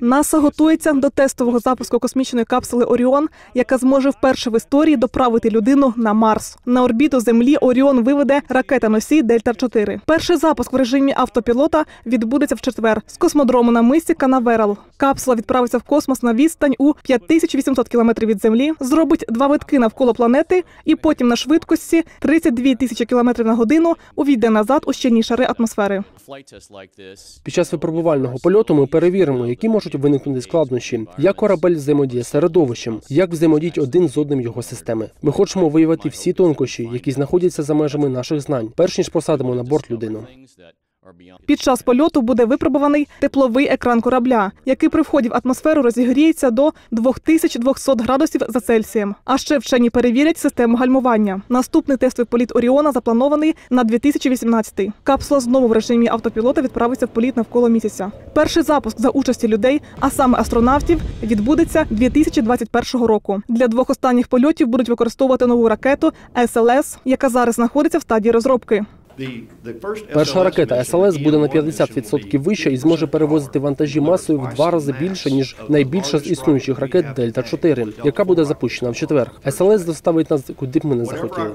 НАСА готується до тестового запуску космічної капсули Оріон, яка зможе вперше в історії доправити людину на Марс. На орбіту Землі Оріон виведе ракета-носій Дельта 4 Перший запуск в режимі автопілота відбудеться в четвер з космодрому на мисі Канаверал. Капсула відправиться в космос на відстань у 5800 кілометрів від Землі, зробить два витки навколо планети і потім на швидкості 32 тисячі кілометрів на годину увійде назад у щільні шари атмосфери. Під час випробувального польоту ми перевіримо, які можуть виникнути складнощі, як корабель взаємодіє з середовищем, як взаємодіють один з одним його системи. Ми хочемо виявити всі тонкощі, які знаходяться за межами наших знань, перш ніж посадимо на борт людину. Під час польоту буде випробуваний тепловий екран корабля, який при вході в атмосферу розігріється до 2200 градусів за Цельсієм. А ще вчені перевірять систему гальмування. Наступний тестовий політ Оріона запланований на 2018. Капсула знову в режимі автопілота відправиться в політ навколо місяця. Перший запуск за участі людей, а саме астронавтів, відбудеться 2021 року. Для двох останніх польотів будуть використовувати нову ракету СЛС, яка зараз знаходиться в стадії розробки. Перша ракета СЛС буде на 50% вища і зможе перевозити вантажі масою в два рази більше ніж найбільша з існуючих ракет Дельта 4 яка буде запущена в четвер. СЛС доставить нас куди б ми не захотіли.